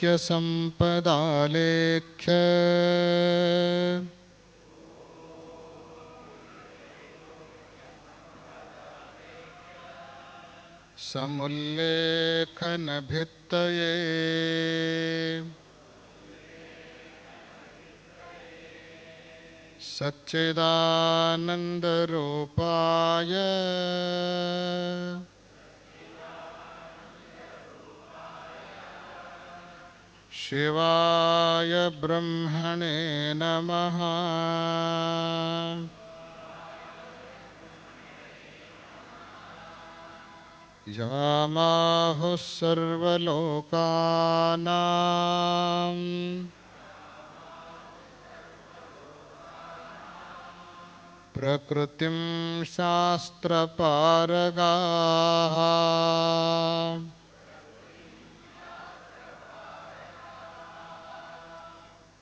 वाक्यसम्पदालेख्य समुल्लेखनभित्तये। सच्चिदानन्दरूपाय। शिवाय ब्रह्मणे नमः। यामाहुः सर्वलोकानाम् प्रकृतिं शास्त्रपारगाः।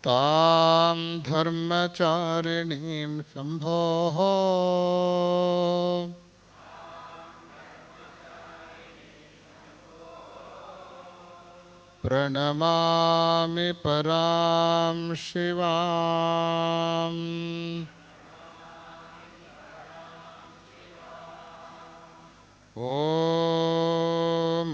तां धर्मचारिणीं शम्भोः। प्रणमामि परां शिवाम्। ॐ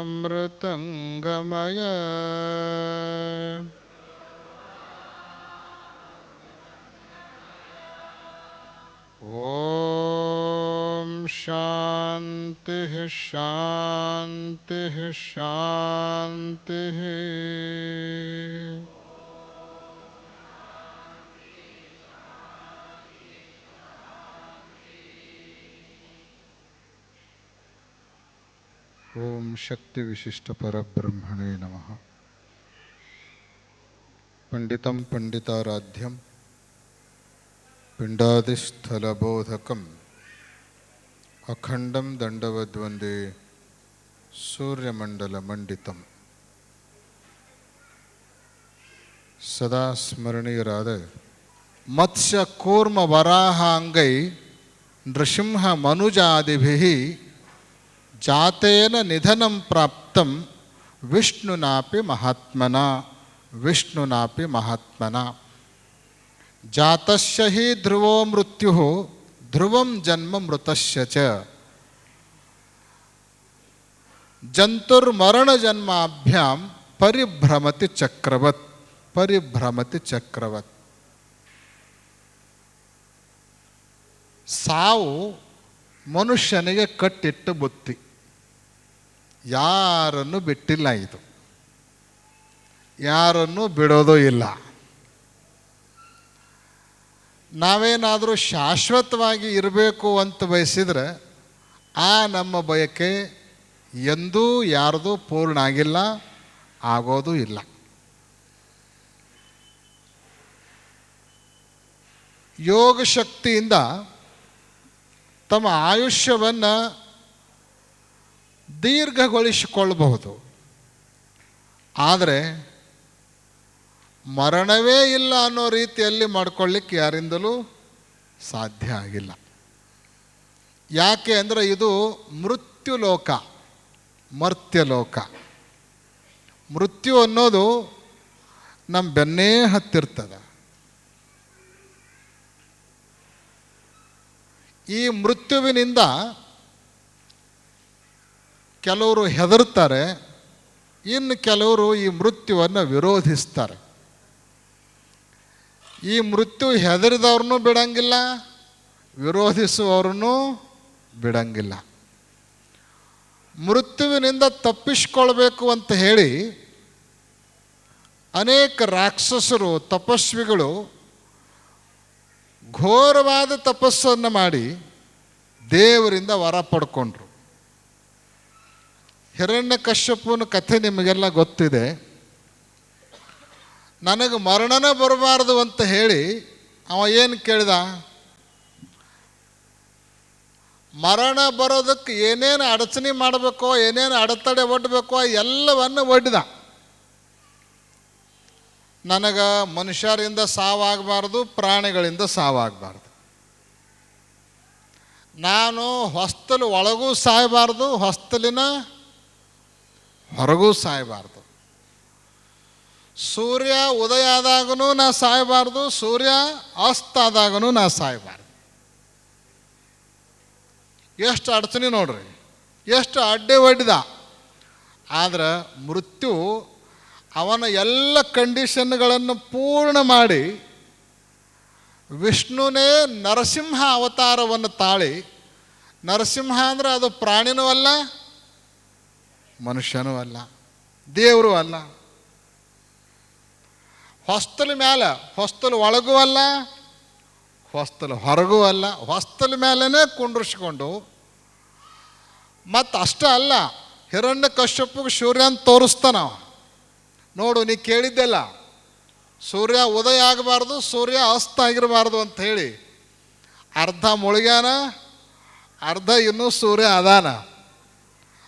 अमृतङ्गमय ॐ शांति शान्तिः शान्तिः ஓம் சக்தி விசிஷ்ட பரபிரம்மணே நம பண்டிதம் பண்டிதாராத்தியம் பிண்டாதிஸ்தலபோதகம். அகண்டம் தண்டவத்வந்தே சூரியமண்டல மண்டிதம். சதா மத்ய கூர்ம வராகாங்கை நிருசிம்ஹ மனுஜாதிபிகி ಮನುಜಾದಿಭಿः ಜಾತೇನ ನಿಧನಂ ಪ್ರಾಪ್ತಂ ವಿಷ್ಣುನಾಪಿ ಮಹಾತ್ಮನ ವಿಷ್ಣುನಾಪಿ ಮಹಾತ್ಮನ ಜಾತಸ್ಯ ಹಿ ಧ್ರುವೋ ಮೃತ್ಯು ಧ್ರುವಂ ಜನ್ಮ ಮೃತಸ್ಯ ಚ ಜಂತುರ್ಮರಣಜನ್ಮಾಭ್ಯಾಂ ಪರಿಭ್ರಮತಿ ಚಕ್ರವತ್ ಪರಿಭ್ರಮತಿ ಚಕ್ರವತ್ ಸಾವು ಮನುಷ್ಯನಿಗೆ ಕಟ್ಟಿಟ್ಟ ಬುತ್ತಿ ಯಾರನ್ನು ಬಿಟ್ಟಿಲ್ಲ ಇದು. ಯಾರನ್ನು ಬಿಡೋದು ಇಲ್ಲ. ನಾವೇನಾದರೂ ಶಾಶ್ವತವಾಗಿ ಇರಬೇಕು ಅಂತ ಬಯಸಿದರೆ ಆ ನಮ್ಮ ಬಯಕೆ ಎಂದೂ ಯಾರ್ದೂ ಪೂರ್ಣ ಆಗಿಲ್ಲ, ಆಗೋದೂ ಇಲ್ಲ. ಯೋಗ ಶಕ್ತಿಯಿಂದ ತಮ್ಮ ಆಯುಷ್ಯವನ್ನು ದೀರ್ಘಗೊಳಿಸಿಕೊಳ್ಳಬಹುದು. ಆದರೆ ಮರಣವೇ ಇಲ್ಲ ಅನ್ನೋ ರೀತಿಯಲ್ಲಿ ಮಾಡ್ಕೊಳ್ಳಿಕ್ಕೆ ಯಾರಿಂದಲೂ ಸಾಧ್ಯ ಆಗಿಲ್ಲ. ಯಾಕೆ ಅಂದರೆ ಇದು ಮೃತ್ಯುಲೋಕ ಮರ್ತ್ಯಲೋಕ ಮೃತ್ಯು ಅನ್ನೋದು ನಮ್ಮ ಬೆನ್ನೇ ಹತ್ತಿರ್ತದೆ. ಈ ಮೃತ್ಯುವಿನಿಂದ ಕೆಲವರು ಹೆದರ್ತಾರೆ ಇನ್ನು ಕೆಲವರು ಈ ಮೃತ್ಯುವನ್ನು ವಿರೋಧಿಸ್ತಾರೆ. ಈ ಮೃತ್ಯು ಹೆದರಿದವ್ರನ್ನೂ ಬಿಡಂಗಿಲ್ಲ, ವಿರೋಧಿಸುವವ್ರನ್ನೂ ಬಿಡಂಗಿಲ್ಲ. ಮೃತ್ಯುವಿನಿಂದ ತಪ್ಪಿಸ್ಕೊಳ್ಬೇಕು ಅಂತ ಹೇಳಿ ಅನೇಕ ರಾಕ್ಷಸರು, ತಪಸ್ವಿಗಳು ಘೋರವಾದ ತಪಸ್ಸನ್ನು ಮಾಡಿ ದೇವರಿಂದ ವರ ಪಡ್ಕೊಂಡ್ರು. ಹಿರಣ್ಯ ಕಶ್ಯಪನ ಕಥೆ ನಿಮಗೆಲ್ಲ ಗೊತ್ತಿದೆ. ನನಗೆ ಮರಣನೇ ಬರಬಾರ್ದು ಅಂತ ಹೇಳಿ ಅವ ಏನು ಕೇಳಿದ? ಮರಣ ಬರೋದಕ್ಕೆ ಏನೇನು ಅಡಚಣೆ ಮಾಡಬೇಕೋ, ಏನೇನು ಅಡೆತಡೆ ಒಡ್ಬೇಕೋ ಎಲ್ಲವನ್ನು ಒಡ್ಡಿದ ನನಗೆ ಮನುಷ್ಯರಿಂದ ಸಾವಾಗಬಾರ್ದು, ಪ್ರಾಣಿಗಳಿಂದ ಸಾವಾಗಬಾರ್ದು. ನಾನು ಹೊಸ್ತಲು ಒಳಗೂ ಸಾಯಬಾರ್ದು, ಹೊಸ್ತಲಿನ ಹೊರಗೂ ಸಾಯಬಾರ್ದು. ಸೂರ್ಯ ಉದಯ ಆದಾಗೂ ನಾ ಸಾಯಬಾರ್ದು, ಸೂರ್ಯ ಅಸ್ತ ಆದಾಗೂ ನಾ ಸಾಯಬಾರ್ದು. ಎಷ್ಟು ಅಡಚಣೆ ನೋಡ್ರಿ, ಎಷ್ಟು ಅಡ್ಡೆ ಒಡ್ಡಿದ ಆದ್ರೆ ಮೃತ್ಯು ಅವನ ಎಲ್ಲ ಕಂಡೀಷನ್ಗಳನ್ನು ಪೂರ್ಣ ಮಾಡಿ ವಿಷ್ಣುನೇ ನರಸಿಂಹ ಅವತಾರವನ್ನು ತಾಳಿ, ನರಸಿಂಹ ಅಂದರೆ ಅದು ಪ್ರಾಣಿನೂ ಅಲ್ಲ ಮನುಷ್ಯನೂ ಅಲ್ಲ, ದೇವರು ಅಲ್ಲ. ಹೊಸ್ತಲ ಮ್ಯಾಲ, ಹೊಸ್ತಲು ಒಳಗೂ ಅಲ್ಲ, ಹೊಸ್ತಲು ಹೊರಗೂ ಅಲ್ಲ, ಹೊಸ್ತಲ ಮೇಲೇ ಕುಂಡ್ರಿಸ್ಕೊಂಡು, ಮತ್ತು ಅಷ್ಟೇ ಅಲ್ಲ, ಹಿರಣ್ಯ ಕಶ್ಯಪಿಗೆ ಸೂರ್ಯನ ತೋರಿಸ್ತಾನ ನೋಡು, ನೀ ಕೇಳಿದ್ದೆಲ್ಲ, ಸೂರ್ಯ ಉದಯ ಆಗಬಾರ್ದು, ಸೂರ್ಯ ಅಸ್ತ ಆಗಿರಬಾರ್ದು ಅಂತ ಹೇಳಿ, ಅರ್ಧ ಮುಳುಗ್ಯಾನ, ಅರ್ಧ ಇನ್ನೂ ಸೂರ್ಯ ಅದಾನ.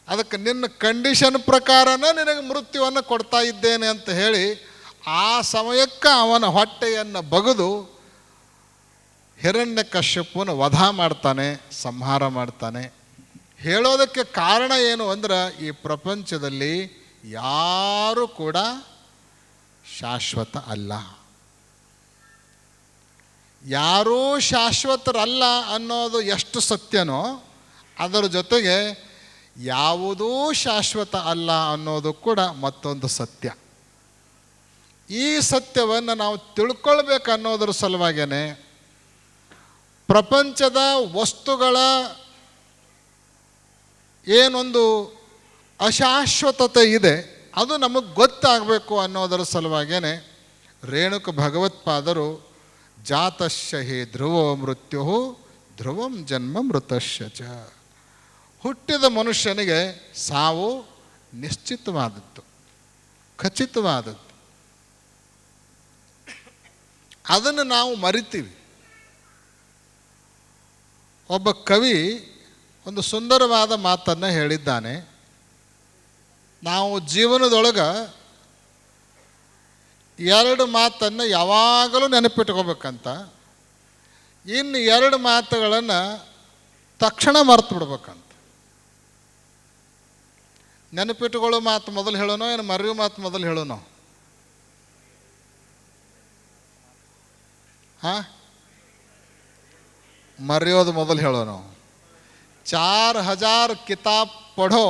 ಅದಕ್ಕೆ ನಿನ್ನ ಕಂಡೀಷನ್ ಪ್ರಕಾರನೇ ನಿನಗೆ ಮೃತ್ಯುವನ್ನು ಕೊಡ್ತಾ ಇದ್ದೇನೆ ಅಂತ ಹೇಳಿ ಆ ಸಮಯಕ್ಕೆ ಅವನ ಹೊಟ್ಟೆಯನ್ನು ಬಗೆದು ಹಿರಣ್ಯ ಕಶ್ಯಪನ ವಧ ಮಾಡ್ತಾನೆ, ಸಂಹಾರ ಮಾಡ್ತಾನೆ. ಹೇಳೋದಕ್ಕೆ ಕಾರಣ ಏನು ಅಂದ್ರೆ ಈ ಪ್ರಪಂಚದಲ್ಲಿ ಯಾರೂ ಕೂಡ ಶಾಶ್ವತ ಅಲ್ಲ. ಯಾರೂ ಶಾಶ್ವತರಲ್ಲ ಅನ್ನೋದು ಎಷ್ಟು ಸತ್ಯನೋ ಅದರ ಜೊತೆಗೆ ಯಾವುದೂ ಶಾಶ್ವತ ಅಲ್ಲ ಅನ್ನೋದು ಕೂಡ ಮತ್ತೊಂದು ಸತ್ಯ. ಈ ಸತ್ಯವನ್ನು ನಾವು ತಿಳ್ಕೊಳ್ಬೇಕು ಅನ್ನೋದ್ರ ಸಲುವಾಗೇ ಪ್ರಪಂಚದ ವಸ್ತುಗಳ ಏನೊಂದು ಅಶಾಶ್ವತತೆ ಇದೆ, ಅದು ನಮಗೆ ಗೊತ್ತಾಗಬೇಕು ಅನ್ನೋದರ ಸಲುವಾಗೇ ರೇಣುಕ ಭಗವತ್ಪಾದರು ಜಾತಶ್ಯ ಧ್ರುವ ಧ್ರುವೋ ಮೃತ್ಯು ಧ್ರುವಂ ಜನ್ಮ ಮೃತಶ್ಯ ಹುಟ್ಟಿದ ಮನುಷ್ಯನಿಗೆ ಸಾವು ನಿಶ್ಚಿತವಾದದ್ದು, ಖಚಿತವಾದದ್ದು. ಅದನ್ನು ನಾವು ಮರಿತೀವಿ. ಒಬ್ಬ ಕವಿ ಒಂದು ಸುಂದರವಾದ ಮಾತನ್ನು ಹೇಳಿದ್ದಾನೆ. ನಾವು ಜೀವನದೊಳಗೆ ಎರಡು ಮಾತನ್ನು ಯಾವಾಗಲೂ ನೆನಪಿಟ್ಕೋಬೇಕಂತ, ಇನ್ನು ಎರಡು ಮಾತುಗಳನ್ನು ತಕ್ಷಣ ಮರೆತು ಬಿಡ್ಬೇಕಂತ ನೆನಪಿಟ್ಟುಕೊಳ್ಳೋ ಮಾತು ಮೊದಲು ಹೇಳೋನೋ ಏನು ಮರೆಯೋ ಮಾತು ಮೊದಲು ಹೇಳೋನೋ? ಹಾಂ? ಮರೆಯೋದು ಮೊದಲು ಹೇಳೋನು? ಚಾರ್ ಹಜಾರ್ ಕಿತಾಬ್ ಪಡೋ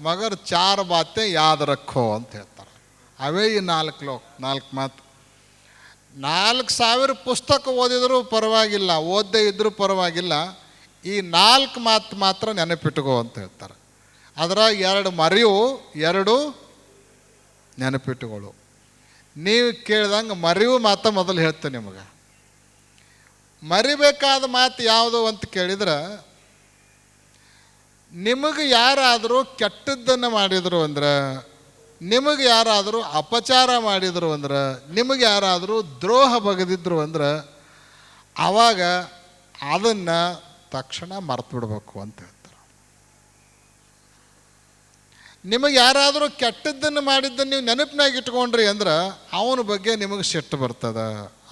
ಮಗರ್ ಚಾರ್ ಬಾತೆ ಯಾದ ರಖೋ ಅಂತ ಹೇಳ್ತಾರೆ. ಅವೇ ಈ ನಾಲ್ಕು ಲೋಕ್, ನಾಲ್ಕು ಮಾತು. ನಾಲ್ಕು ಸಾವಿರ ಪುಸ್ತಕ ಓದಿದರೂ ಪರವಾಗಿಲ್ಲ, ಓದದೇ ಇದ್ದರೂ ಪರವಾಗಿಲ್ಲ, ಈ ನಾಲ್ಕು ಮಾತು ಮಾತ್ರ ನೆನಪಿಟ್ಕೋ ಅಂತ ಹೇಳ್ತಾರೆ. ಅದರ ಎರಡು ಮರಿವು ಎರಡು ನೆನಪಿಟ್ಟುಗಳು ನೀವು ಕೇಳ್ದಂಗೆ ಮರಿವು ಮಾತ ಮೊದಲು ಹೇಳ್ತೇನೆ ನಿಮಗೆ. ಮರಿಬೇಕಾದ ಮಾತು ಯಾವುದು ಅಂತ ಕೇಳಿದ್ರೆ, ನಿಮಗೆ ಯಾರಾದರೂ ಕೆಟ್ಟದ್ದನ್ನು ಮಾಡಿದರು ಅಂದ್ರೆ, ನಿಮಗೆ ಯಾರಾದರೂ ಅಪಚಾರ ಮಾಡಿದರು ಅಂದ್ರೆ, ನಿಮಗೆ ಯಾರಾದರೂ ದ್ರೋಹ ಬಗೆದಿದ್ರು ಅಂದ್ರೆ ಆವಾಗ ಅದನ್ನು ತಕ್ಷಣ ಮರ್ತು ಬಿಡಬೇಕು ಅಂತ ಹೇಳ್ತಾರೆ ನಿಮಗೆ ಯಾರಾದರೂ ಕೆಟ್ಟದ್ದನ್ನು ಮಾಡಿದ್ದನ್ನು ನೀವು ನೆನಪಿನಾಗಿ ಇಟ್ಕೊಂಡ್ರಿ ಅಂದ್ರೆ ಅವನ ಬಗ್ಗೆ ನಿಮಗೆ ಸಿಟ್ಟು ಬರ್ತದೆ,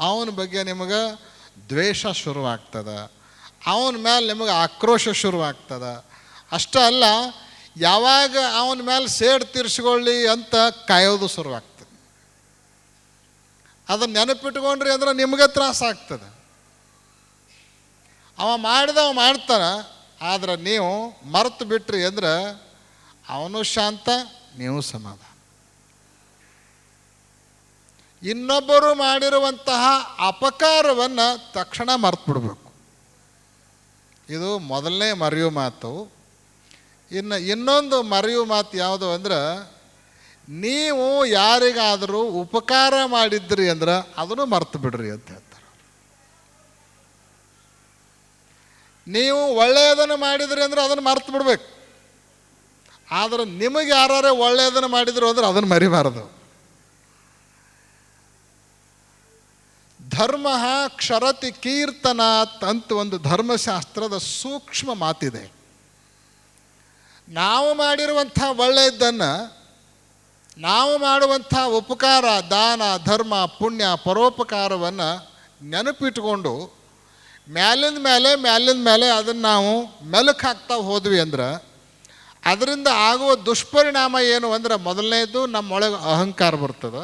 ಅವನ ಬಗ್ಗೆ ನಿಮಗೆ ದ್ವೇಷ ಶುರುವಾಗ್ತದೆ, ಅವನ ಮೇಲೆ ನಿಮಗೆ ಆಕ್ರೋಶ ಶುರುವಾಗ್ತದೆ. ಅಷ್ಟೇ ಅಲ್ಲ, ಯಾವಾಗ ಅವನ ಮೇಲೆ ಸೇಡ್ ತೀರಿಸ್ಕೊಳ್ಳಿ ಅಂತ ಕಾಯೋದು ಶುರುವಾಗ್ತದೆ. ಅದನ್ನು ನೆನಪಿಟ್ಕೊಂಡ್ರಿ ಅಂದ್ರೆ ನಿಮಗೆ ತ್ರಾಸ ಆಗ್ತದೆ. ಅವ ಮಾಡಿದವ ಮಾಡ್ತಾನೆ, ಆದರೆ ನೀವು ಮರೆತು ಬಿಟ್ರಿ ಅಂದ್ರೆ ಅವನು ಶಾಂತ, ನೀವು ಸಮಾಧಾನ. ಇನ್ನೊಬ್ಬರು ಮಾಡಿರುವಂತಹ ಅಪಕಾರವನ್ನು ತಕ್ಷಣ ಮರ್ತು ಬಿಡಬೇಕು ಇದು ಮೊದಲನೇ ಮರೆಯು ಮಾತು. ಇನ್ನು ಇನ್ನೊಂದು ಮರೆಯು ಮಾತು ಯಾವುದು ಅಂದ್ರೆ, ನೀವು ಯಾರಿಗಾದರೂ ಉಪಕಾರ ಮಾಡಿದ್ರಿ ಅಂದ್ರೆ ಅದನ್ನು ಮರ್ತು ಬಿಡ್ರಿ ಅಂತ ಹೇಳ್ತಾರೆ. ನೀವು ಒಳ್ಳೆಯದನ್ನು ಮಾಡಿದ್ರಿ ಅಂದ್ರೆ ಅದನ್ನು ಮರ್ತು ಬಿಡ್ಬೇಕು ಆದ್ರೆ ನಿಮಗೆ ಯಾರೇ ಒಳ್ಳೆಯದನ್ನು ಮಾಡಿದ್ರು ಅಂದ್ರೆ ಅದನ್ನು ಮರಿಬಾರದು. ಧರ್ಮ ಕ್ಷರತಿ ಕೀರ್ತನ ಅಂತ ಒಂದು ಧರ್ಮಶಾಸ್ತ್ರದ ಸೂಕ್ಷ್ಮ ಮಾತಿದೆ. ನಾವು ಮಾಡಿರುವಂಥ ಒಳ್ಳೆಯದನ್ನು, ನಾವು ಮಾಡುವಂಥ ಉಪಕಾರ, ದಾನ, ಧರ್ಮ, ಪುಣ್ಯ, ಪರೋಪಕಾರವನ್ನು ನೆನಪಿಟ್ಕೊಂಡು ಮ್ಯಾಲಿಂದ ಮೇಲೆ ಮ್ಯಾಲಿಂದ ಮೇಲೆ ಅದನ್ನು ನಾವು ಮೆಲುಕು ಹಾಕ್ತಾ ಹೋದ್ವಿ ಅಂದ್ರೆ ಅದರಿಂದ ಆಗುವ ದುಷ್ಪರಿಣಾಮ ಏನು ಅಂದರೆ ಮೊದಲನೇದು ನಮ್ಮೊಳಗೆ ಅಹಂಕಾರ ಬರ್ತದೆ.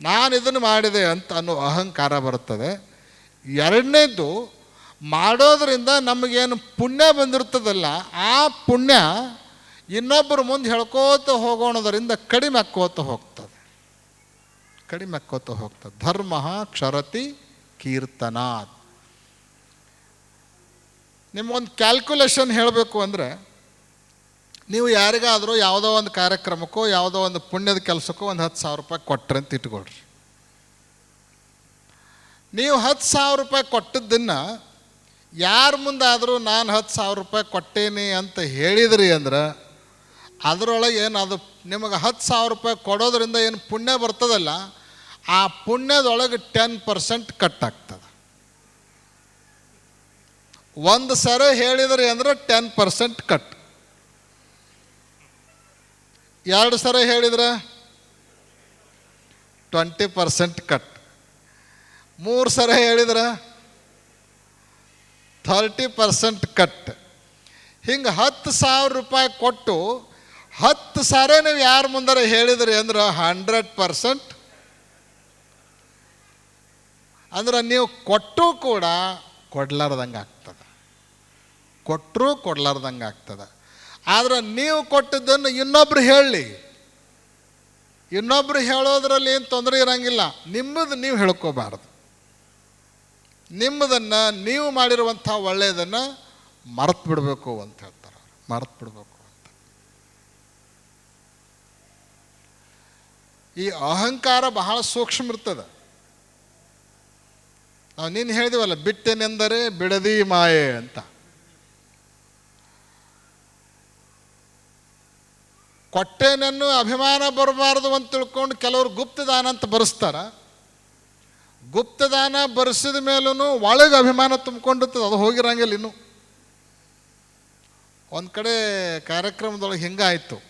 ನಾನು ಇದನ್ನು ಮಾಡಿದೆ ಅಂತ ಅನ್ನೋ ಅಹಂಕಾರ ಬರ್ತದೆ. ಎರಡನೇದು ಮಾಡೋದರಿಂದ ನಮಗೇನು ಪುಣ್ಯ ಬಂದಿರ್ತದಲ್ಲ, ಆ ಪುಣ್ಯ ಇನ್ನೊಬ್ಬರ ಮುಂದೆ ಹೇಳ್ಕೋತ ಹೋಗೋಣದರಿಂದ ಕಡಿಮೆ ಆಕ್ಕೋತ ಹೋಗ್ತದೆ. ಕಡಿಮೆ ಆಕ್ಕೋತ ಹೋಗ್ತದೆ. ಧರ್ಮ ಕ್ಷರತಿ ಕೀರ್ತನಾತ್. ನಿಮಗೊಂದು ಕ್ಯಾಲ್ಕುಲೇಷನ್ ಹೇಳಬೇಕು ಅಂದರೆ, ನೀವು ಯಾರಿಗಾದರೂ ಯಾವುದೋ ಒಂದು ಕಾರ್ಯಕ್ರಮಕ್ಕೋ, ಯಾವುದೋ ಒಂದು ಪುಣ್ಯದ ಕೆಲಸಕ್ಕೋ ಒಂದು ಹತ್ತು ಸಾವಿರ ರೂಪಾಯಿ ಕೊಟ್ರಿ ಅಂತ ಇಟ್ಕೊಳ್ರಿ. ನೀವು ಹತ್ತು ಸಾವಿರ ರೂಪಾಯಿ ಕೊಟ್ಟದ್ದನ್ನು ಯಾರ ಮುಂದಾದರೂ ನಾನು ಹತ್ತು ಸಾವಿರ ರೂಪಾಯಿ ಕೊಟ್ಟೇನಿ ಅಂತ ಹೇಳಿದ್ರಿ ಅಂದ್ರೆ, ಅದರೊಳಗೆ ಏನು ಅದು ನಿಮಗೆ ಹತ್ತು ಸಾವಿರ ರೂಪಾಯಿ ಕೊಡೋದ್ರಿಂದ ಏನು ಪುಣ್ಯ ಬರ್ತದಲ್ಲ, ಆ ಪುಣ್ಯದೊಳಗೆ ಟೆನ್ ಪರ್ಸೆಂಟ್ ಕಟ್ ಒಂದು ಸರಿ ಹೇಳಿದ್ರಿ ಅಂದ್ರೆ ಟೆನ್ ಪರ್ಸೆಂಟ್ ಕಟ್ ಎರಡು ಸರ ಹೇಳಿದ್ರೆ? ಟ್ವೆಂಟಿ ಪರ್ಸೆಂಟ್ ಕಟ್ ಮೂರು ಸರ ಹೇಳಿದ್ರೆ? ಥರ್ಟಿ ಪರ್ಸೆಂಟ್ ಕಟ್ ಹಿಂಗೆ ಹತ್ತು ಸಾವಿರ ರೂಪಾಯಿ ಕೊಟ್ಟು ಹತ್ತು ಸರ ನೀವು ಯಾರ ಮುಂದಾರ ಹೇಳಿದ್ರಿ ಅಂದ್ರೆ ಹಂಡ್ರೆಡ್ ಪರ್ಸೆಂಟ್ ಅಂದ್ರೆ ನೀವು ಕೊಟ್ಟು ಕೂಡ ಕೊಡ್ಲಾರ್ದಂಗೆ ಆಗ್ತದೆ. ಕೊಟ್ಟರೂ ಕೊಡ್ಲಾರ್ದಂಗೆ ಆಗ್ತದೆ. ಆದ್ರೆ ನೀವು ಕೊಟ್ಟಿದ್ದನ್ನು ಇನ್ನೊಬ್ರು ಹೇಳಿ. ಇನ್ನೊಬ್ರು ಹೇಳೋದ್ರಲ್ಲಿ ಏನು ತೊಂದರೆ ಇರಂಗಿಲ್ಲ. ನಿಮ್ಮದು ನೀವು ಹೇಳ್ಕೋಬಾರ್ದು. ನಿಮ್ಮದನ್ನು ನೀವು ಮಾಡಿರುವಂಥ ಒಳ್ಳೆಯದನ್ನು ಮರೆತು ಬಿಡಬೇಕು ಅಂತ ಹೇಳ್ತಾರೆ. ಮರೆತು ಬಿಡಬೇಕು ಅಂತ. ಈ ಅಹಂಕಾರ ಬಹಳ ಸೂಕ್ಷ್ಮ ಇರ್ತದೆ. ನಾವು ನೀನು ಹೇಳಿದಿವಲ್ಲ, ಬಿಟ್ಟೆನೆಂದರೆ ಬಿಡದಿ ಮಾಯೆ ಅಂತ. ಕೊಟ್ಟೆನನ್ನು ಅಭಿಮಾನ ಬರಬಾರದು ಅಂತ ತಿಳ್ಕೊಂಡು ಕೆಲವರು ಗುಪ್ತದಾನ ಅಂತ ಬರೆಸ್ತಾರ. ಗುಪ್ತದಾನ ಬರೆಸಿದ ಮೇಲೂ ಒಳಗೆ ಅಭಿಮಾನ ತುಂಬಿಕೊಂಡಿರ್ತದೆ, ಅದು ಹೋಗಿರಂಗಿಲ್ಲ ಇನ್ನು. ಒಂದು ಕಡೆ ಕಾರ್ಯಕ್ರಮದೊಳಗೆ ಹಿಂಗಾಯಿತು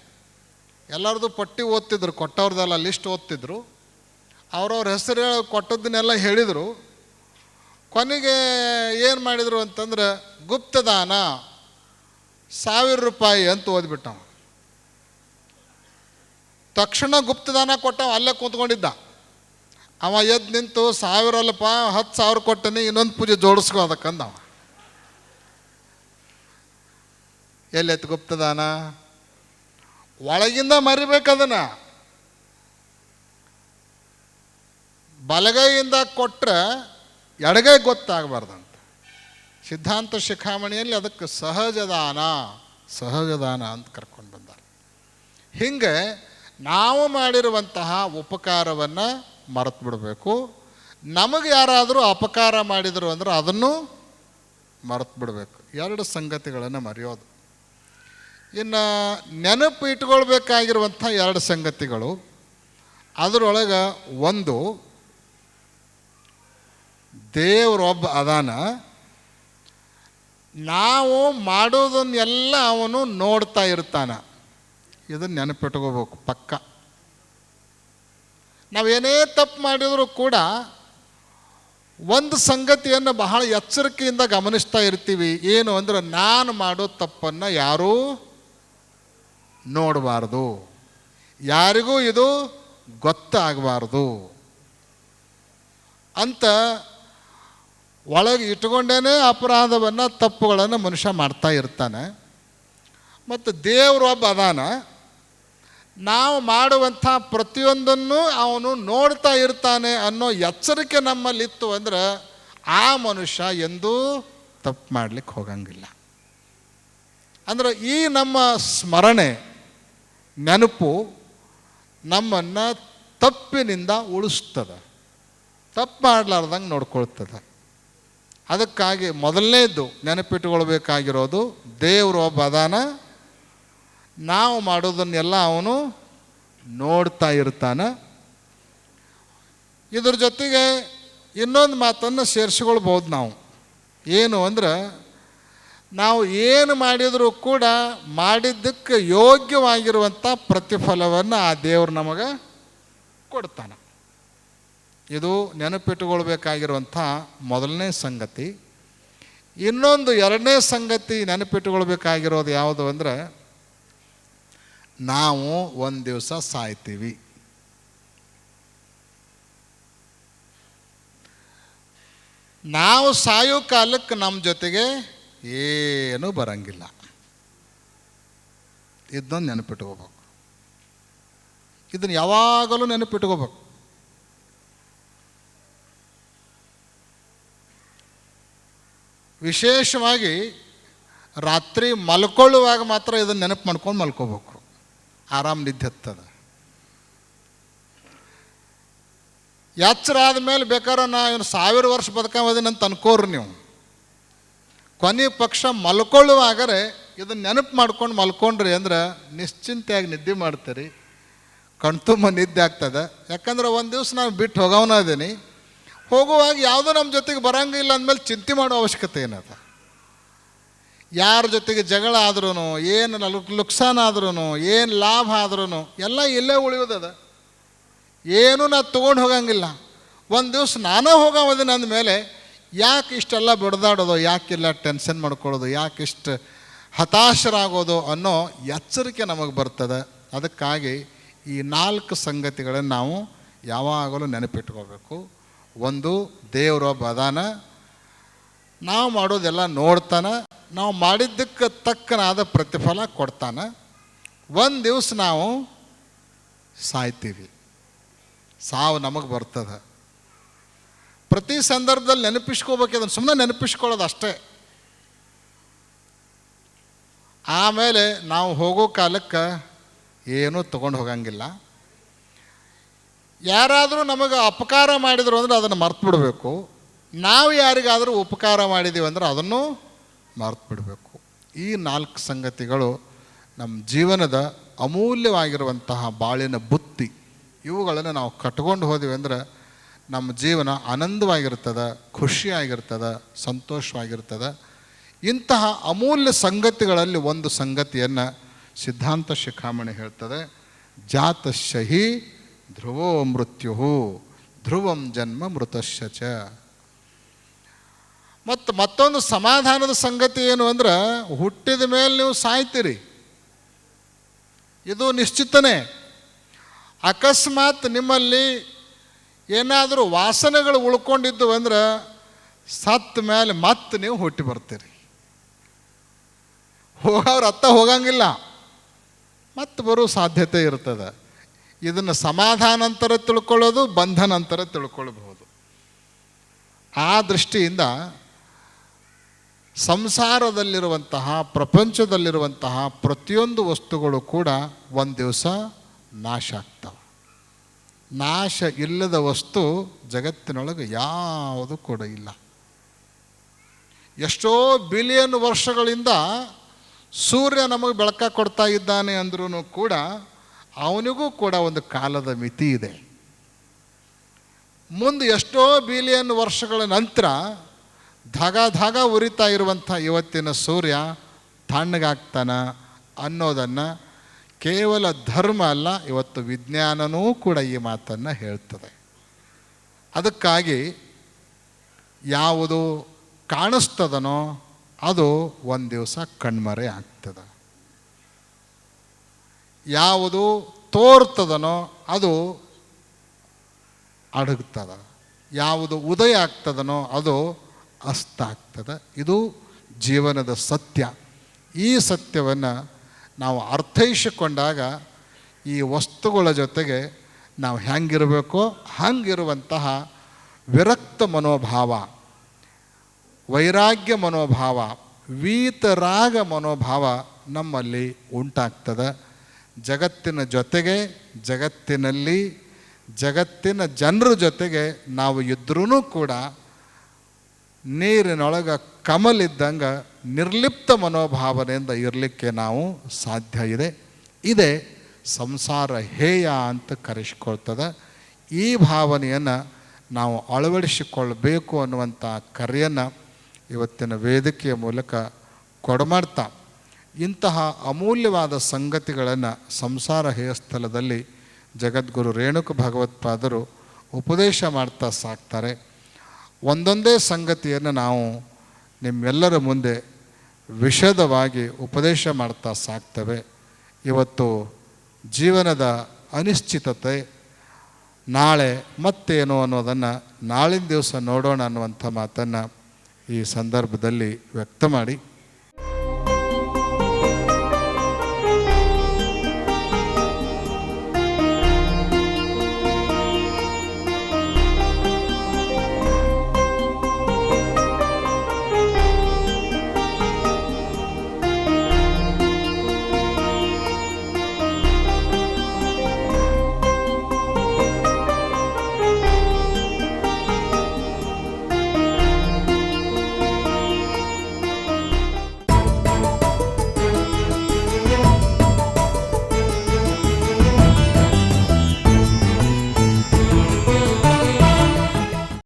ಎಲ್ಲರದು ಪಟ್ಟಿ ಓದ್ತಿದ್ರು ಕೊಟ್ಟವ್ರದ್ದೆಲ್ಲ ಲಿಸ್ಟ್ ಓದ್ತಿದ್ರು. ಅವ್ರವ್ರ ಹೆಸರು ಹೇಳ ಕೊಟ್ಟದ್ದನ್ನೆಲ್ಲ ಹೇಳಿದರು. ಕೊನೆಗೆ ಏನು ಮಾಡಿದರು ಅಂತಂದ್ರೆ, ಗುಪ್ತದಾನ ಸಾವಿರ ರೂಪಾಯಿ ಅಂತ ಓದ್ಬಿಟ್ಟವ ತಕ್ಷಣ ಗುಪ್ತದಾನ ಕೊಟ್ಟವ ಅಲ್ಲೇ ಕೂತ್ಕೊಂಡಿದ್ದ. ಅವ ಎದ್ದು ನಿಂತು ಸಾವಿರ ಅಲ್ಲಪ್ಪ ಹತ್ತು ಸಾವಿರ ಕೊಟ್ಟನಿ ಇನ್ನೊಂದು ಪೂಜೆ ಜೋಡಿಸ್ಕೊ ಅದಕ್ಕಂದವ. ಎಲ್ಲೆತ್ತು ಗುಪ್ತದಾನ ಒಳಗಿಂದ ಮರಿಬೇಕದನ್ನ. ಬಲಗೈಯಿಂದ ಕೊಟ್ಟರೆ ಎಡಗೈ ಗೊತ್ತಾಗಬಾರ್ದಂತ. ಸಿದ್ಧಾಂತ ಶಿಖಾಮಣಿಯಲ್ಲಿ ಅದಕ್ಕೆ ಸಹಜದಾನ ಸಹಜದಾನ ಅಂತ ಕರ್ಕೊಂಡು ಬಂದಾರೆ. ಹಿಂಗೆ ನಾವು ಮಾಡಿರುವಂತಹ ಉಪಕಾರವನ್ನು ಮರೆತು ಬಿಡಬೇಕು. ನಮಗೆ ಯಾರಾದರೂ ಅಪಕಾರ ಮಾಡಿದರು ಅಂದ್ರೆ ಅದನ್ನು ಮರೆತು ಬಿಡಬೇಕು. ಎರಡು ಸಂಗತಿಗಳನ್ನು ಮರೆಯೋದು. ಇನ್ನು ನೆನಪು ಇಟ್ಕೊಳ್ಬೇಕಾಗಿರುವಂಥ ಎರಡು ಸಂಗತಿಗಳು. ಅದರೊಳಗೆ ಒಂದು, ದೇವರೊಬ್ಬ ಅದಾನ. ನಾವು ಮಾಡೋದನ್ನೆಲ್ಲ ಅವನು ನೋಡ್ತಾ ಇರ್ತಾನ. ಇದನ್ನು ನೆನಪಿಟ್ಕೋಬೇಕು, ಪಕ್ಕ. ನಾವೇನೇ ತಪ್ಪು ಮಾಡಿದರೂ ಕೂಡ ಒಂದು ಸಂಗತಿಯನ್ನು ಬಹಳ ಎಚ್ಚರಿಕೆಯಿಂದ ಗಮನಿಸ್ತಾ ಇರ್ತೀವಿ. ಏನು ಅಂದ್ರೆ ನಾನು ಮಾಡೋ ತಪ್ಪನ್ನು ಯಾರೂ ನೋಡಬಾರ್ದು. ಯಾರಿಗೂ ಇದು ಗೊತ್ತಾಗಬಾರ್ದು. ಅಂತ ಒಳಗೆ ಇಟ್ಕೊಂಡೇ ಅಪರಾಧವನ್ನು ತಪ್ಪುಗಳನ್ನು ಮನುಷ್ಯ ಮಾಡ್ತಾ ಇರ್ತಾನೆ. ಮತ್ತು ದೇವರೊಬ್ಬ ಅದಾನ. ನಾವು ಮಾಡುವಂಥ ಪ್ರತಿಯೊಂದನ್ನು ಅವನು ನೋಡ್ತಾ ಇರ್ತಾನೆ ಅನ್ನೋ ಎಚ್ಚರಿಕೆ ನಮ್ಮಲ್ಲಿತ್ತು ಅಂದ್ರೆ ಆ ಮನುಷ್ಯ ಎಂದೂ ತಪ್ಪು ಮಾಡಲಿಕ್ಕೆ ಹೋಗಂಗಿಲ್ಲ. ಅಂದ್ರೆ ಈ ನಮ್ಮ ಸ್ಮರಣೆ, ನೆನಪು ನಮ್ಮನ್ನು ತಪ್ಪಿನಿಂದ ಉಳಿಸ್ತದೆ. ತಪ್ಪು ಮಾಡಲಾರ್ದಂಗೆ ನೋಡ್ಕೊಳ್ತದೆ. ಅದಕ್ಕಾಗಿ ಮೊದಲನೇದು ನೆನಪಿಟ್ಟುಕೊಳ್ಬೇಕಾಗಿರೋದು ದೇವರು ಒಬ್ಬ ಅದಾನ ನಾವು ಮಾಡೋದನ್ನೆಲ್ಲ ಅವನು ನೋಡ್ತಾ ಇರ್ತಾನೆ. ಇದ್ರ ಜೊತೆಗೆ ಇನ್ನೊಂದು ಮಾತನ್ನು ಸೇರಿಸ್ಕೊಳ್ಬೋದು ನಾವು. ಏನು ಅಂದ್ರೆ, ನಾವು ಏನು ಮಾಡಿದರೂ ಕೂಡ ಮಾಡಿದ್ದಕ್ಕೆ ಯೋಗ್ಯವಾಗಿರುವಂಥ ಪ್ರತಿಫಲವನ್ನು ಆ ದೇವರು ನಮಗೆ ಕೊಡ್ತಾನೆ. ಇದು ನೆನಪಿಟ್ಟುಕೊಳ್ಬೇಕಾಗಿರುವಂಥ ಮೊದಲನೇ ಸಂಗತಿ. ಇನ್ನೊಂದು ಎರಡನೇ ಸಂಗತಿ ನೆನಪಿಟ್ಟುಕೊಳ್ಬೇಕಾಗಿರೋದು ಯಾವುದು ಅಂದರೆ ನಾವು ಒಂದು ದಿವಸ ಸಾಯ್ತೀವಿ. ನಾವು ಸಾಯೋ ಕಾಲಕ್ಕೆ ನಮ್ಮ ಜೊತೆಗೆ ಏನೂ ಬರಂಗಿಲ್ಲ. ಇದನ್ನು ನೆನಪಿಟ್ಕೋಬೇಕು. ಇದನ್ನು ಯಾವಾಗಲೂ ನೆನಪಿಟ್ಕೋಬೇಕು. ವಿಶೇಷವಾಗಿ ರಾತ್ರಿ ಮಲ್ಕೊಳ್ಳುವಾಗ ಮಾತ್ರ ಇದನ್ನು ನೆನಪು ಮಾಡ್ಕೊಂಡು ಮಲ್ಕೋಬೇಕು. ಆರಾಮ್ ನಿದ್ದೆ ಹತ್ತದ ಎಚ್ಚರ ಆದಮೇಲೆ ಬೇಕಾದ್ರೆ ನಾ ಇವನು ಸಾವಿರ ವರ್ಷ ಬದುಕಾವದೀನಿ ಅಂತ ಅನ್ಕೋರು ನೀವು. ಕೊನೆ ಪಕ್ಷ ಮಲ್ಕೊಳ್ಳುವಾಗರೆ ಇದನ್ನು ನೆನಪು ಮಾಡ್ಕೊಂಡು ಮಲ್ಕೊಂಡ್ರಿ ಅಂದ್ರೆ ನಿಶ್ಚಿಂತೆಯಾಗಿ ನಿದ್ದೆ ಮಾಡ್ತೀರಿ. ಕಣ್ತುಂಬ ನಿದ್ದೆ ಆಗ್ತದೆ. ಯಾಕಂದ್ರೆ ಒಂದು ದಿವಸ ನಾನು ಬಿಟ್ಟು ಹೋಗವನ ಇದೀನಿ. ಹೋಗುವಾಗ ಯಾವುದೋ ನಮ್ಮ ಜೊತೆಗೆ ಬರಂಗಿಲ್ಲ ಅಂದಮೇಲೆ ಚಿಂತೆ ಮಾಡೋ ಅವಶ್ಯಕತೆ ಏನದ? ಯಾರ ಜೊತೆಗೆ ಜಗಳ ಆದ್ರೂ ಏನು ಲುಕ್ಸಾನ್ ಆದ್ರೂ ಏನು ಲಾಭ ಆದ್ರೂ ಎಲ್ಲ ಇಲ್ಲೇ ಉಳಿಯೋದದ. ಏನೂ ನಾ ತೊಗೊಂಡು ಹೋಗಂಗಿಲ್ಲ. ಒಂದು ದಿವಸ ನಾನೇ ಹೋಗೋದಿನ ಅಂದಮೇಲೆ ಯಾಕೆ ಇಷ್ಟೆಲ್ಲ ಬಡ್ದಾಡೋದು ಯಾಕಿಲ್ಲ ಟೆನ್ಷನ್ ಮಾಡ್ಕೊಳ್ಳೋದು, ಯಾಕೆ ಇಷ್ಟು ಹತಾಶರಾಗೋದು ಅನ್ನೋ ಎಚ್ಚರಿಕೆ ನಮಗೆ ಬರ್ತದೆ. ಅದಕ್ಕಾಗಿ ಈ ನಾಲ್ಕು ಸಂಗತಿಗಳನ್ನು ನಾವು ಯಾವಾಗಲೂ ನೆನಪಿಟ್ಕೋಬೇಕು. ಒಂದು, ದೇವರ ಅದಾನ ನಾವು ಮಾಡೋದೆಲ್ಲ ನೋಡ್ತಾನೆ, ನಾವು ಮಾಡಿದ್ದಕ್ಕೆ ತಕ್ಕನಾದ ಪ್ರತಿಫಲ ಕೊಡ್ತಾನೆ. ಒಂದು ದಿವಸ ನಾವು ಸಾಯ್ತೀವಿ. ಸಾವು ನಮಗೆ ಬರ್ತದೆ. ಪ್ರತಿ ಸಂದರ್ಭದಲ್ಲಿ ನೆನಪಿಸ್ಕೋಬೇಕು, ಅದನ್ನು ಸುಮ್ಮನೆ ನೆನಪಿಸ್ಕೊಳ್ಳೋದು ಅಷ್ಟೇ. ಆಮೇಲೆ ನಾವು ಹೋಗೋ ಕಾಲಕ್ಕೆ ಏನೂ ತೊಗೊಂಡು ಹೋಗಂಗಿಲ್ಲ. ಯಾರಾದರೂ ನಮಗೆ ಅಪಕಾರ ಮಾಡಿದ್ರು ಅಂದರೆ ಅದನ್ನು ಮರ್ತು ಬಿಡಬೇಕು ನಾವು ಯಾರಿಗಾದರೂ ಉಪಕಾರ ಮಾಡಿದ್ದೀವಿ ಅಂದರೆ ಅದನ್ನು ಮರೆತು ಬಿಡಬೇಕು ಈ ನಾಲ್ಕು ಸಂಗತಿಗಳು ನಮ್ಮ ಜೀವನದ ಅಮೂಲ್ಯವಾಗಿರುವಂತಹ ಬಾಳಿನ ಬುತ್ತಿ, ಇವುಗಳನ್ನು ನಾವು ಕಟ್ಕೊಂಡು ಹೋದಿವಿ ಅಂದರೆ ನಮ್ಮ ಜೀವನ ಆನಂದವಾಗಿರ್ತದೆ, ಖುಷಿಯಾಗಿರ್ತದೆ, ಸಂತೋಷವಾಗಿರ್ತದೆ. ಇಂತಹ ಅಮೂಲ್ಯ ಸಂಗತಿಗಳಲ್ಲಿ ಒಂದು ಸಂಗತಿಯನ್ನು ಸಿದ್ಧಾಂತ ಶಿಖಾಮಣಿ ಹೇಳ್ತದೆ. ಜಾತಶಹಿ ಧ್ರುವೋ ಮೃತ್ಯು ಧ್ರುವಂ ಜನ್ಮ ಮೃತಶ್ಯ ಮತ್ತು ಮತ್ತೊಂದು ಸಮಾಧಾನದ ಸಂಗತಿ ಏನು ಅಂದ್ರೆ ಹುಟ್ಟಿದ ಮೇಲೆ ನೀವು ಸಾಯ್ತೀರಿ. ಇದು ನಿಶ್ಚಿತನೇ. ಅಕಸ್ಮಾತ್ ನಿಮ್ಮಲ್ಲಿ ಏನಾದರೂ ವಾಸನೆಗಳು ಉಳ್ಕೊಂಡಿದ್ದು ಅಂದ್ರೆ ಸತ್ತ ಮೇಲೆ ಮತ್ತೆ ನೀವು ಹುಟ್ಟಿ ಬರ್ತೀರಿ. ಹೋಗೋರು ಅತ್ತ ಹೋಗಂಗಿಲ್ಲ. ಮತ್ತೆ ಬರೋ ಸಾಧ್ಯತೆ ಇರ್ತದೆ. ಇದನ್ನು ಸಮಾಧಾನಾಂತರ ತಿಳ್ಕೊಳ್ಳೋದು ಬಂಧನಂತರ ತಿಳ್ಕೊಳ್ಬಹುದು. ಆ ದೃಷ್ಟಿಯಿಂದ ಸಂಸಾರದಲ್ಲಿರುವಂತಹ, ಪ್ರಪಂಚದಲ್ಲಿರುವಂತಹ ಪ್ರತಿಯೊಂದು ವಸ್ತುಗಳು ಕೂಡ ಒಂದು ದಿವಸ ನಾಶ ಆಗ್ತವೆ. ನಾಶ ಇಲ್ಲದ ವಸ್ತು ಜಗತ್ತಿನೊಳಗೆ ಯಾವುದು ಕೂಡ ಇಲ್ಲ. ಎಷ್ಟೋ ಬಿಲಿಯನ್ ವರ್ಷಗಳಿಂದ ಸೂರ್ಯ ನಮಗೆ ಬೆಳಕ ಕೊಡ್ತಾ ಇದ್ದಾನೆ ಅಂದ್ರೂ ಕೂಡ ಅವನಿಗೂ ಕೂಡ ಒಂದು ಕಾಲದ ಮಿತಿ ಇದೆ. ಮುಂದೆ ಎಷ್ಟೋ ಬಿಲಿಯನ್ ವರ್ಷಗಳ ನಂತರ ಧಗ ಧಗ ಉರಿತಾ ಇರುವಂಥ ಇವತ್ತಿನ ಸೂರ್ಯ ತಣ್ಣಗಾಗ್ತಾನ ಅನ್ನೋದನ್ನು ಕೇವಲ ಧರ್ಮ ಅಲ್ಲ, ಇವತ್ತು ವಿಜ್ಞಾನನೂ ಕೂಡ ಈ ಮಾತನ್ನು ಹೇಳ್ತದೆ. ಅದಕ್ಕಾಗಿ ಯಾವುದು ಕಾಣಿಸ್ತದನೋ ಅದು ಒಂದು ದಿವಸ ಕಣ್ಮರೆ ಆಗ್ತದೆ. ಯಾವುದು ತೋರ್ತದನೋ ಅದು ಅಡಗ್ತದ. ಯಾವುದು ಉದಯ ಆಗ್ತದನೋ ಅದು ಅಸ್ತ ಆಗ್ತದೆ ಇದು ಜೀವನದ ಸತ್ಯ. ಈ ಸತ್ಯವನ್ನು ನಾವು ಅರ್ಥೈಸಿಕೊಂಡಾಗ ಈ ವಸ್ತುಗಳ ಜೊತೆಗೆ ನಾವು ಹೆಂಗಿರಬೇಕೋ ಹಾಗಿರುವಂತಹ ವಿರಕ್ತ ಮನೋಭಾವ, ವೈರಾಗ್ಯ ಮನೋಭಾವ, ವೀತರಾಗ ಮನೋಭಾವ ನಮ್ಮಲ್ಲಿ ಉಂಟಾಗ್ತದೆ. ಜಗತ್ತಿನ ಜೊತೆಗೆ, ಜಗತ್ತಿನಲ್ಲಿ, ಜಗತ್ತಿನ ಜನರ ಜೊತೆಗೆ ನಾವು ಇದ್ರೂ ಕೂಡ ನೀರಿನೊಳಗೆ ಕಮಲಿದ್ದಂಗೆ ನಿರ್ಲಿಪ್ತ ಮನೋಭಾವನೆಯಿಂದ ಇರಲಿಕ್ಕೆ ನಾವು ಸಾಧ್ಯ ಇದೆ. ಇದೇ ಸಂಸಾರ ಹೇಯ ಅಂತ ಕರೆಸಿಕೊಳ್ತದೆ. ಈ ಭಾವನೆಯನ್ನು ನಾವು ಅಳವಡಿಸಿಕೊಳ್ಳಬೇಕು ಅನ್ನುವಂಥ ಕರೆಯನ್ನು ಇವತ್ತಿನ ವೇದಿಕೆಯ ಮೂಲಕ ಕೊಡಮಾಡ್ತಾ, ಇಂತಹ ಅಮೂಲ್ಯವಾದ ಸಂಗತಿಗಳನ್ನು ಸಂಸಾರ ಹೇಯಸ್ಥಳದಲ್ಲಿ ಜಗದ್ಗುರು ರೇಣುಕ ಭಗವತ್ಪಾದರು ಉಪದೇಶ ಮಾಡ್ತಾ ಸಾಕ್ತಾರೆ. ಒಂದೊಂದೇ ಸಂಗತಿಯನ್ನು ನಾವು ನಿಮ್ಮೆಲ್ಲರ ಮುಂದೆ ವಿಷದವಾಗಿ ಉಪದೇಶ ಮಾಡ್ತಾ ಸಾಕ್ತವೆ. ಇವತ್ತು ಜೀವನದ ಅನಿಶ್ಚಿತತೆ ನಾಳೆ ಮತ್ತೇನು ಅನ್ನೋದನ್ನು ನಾಳಿನ ದಿವಸ ನೋಡೋಣ ಅನ್ನುವಂಥ ಮಾತನ್ನು ಈ ಸಂದರ್ಭದಲ್ಲಿ ವ್ಯಕ್ತ ಮಾಡಿ.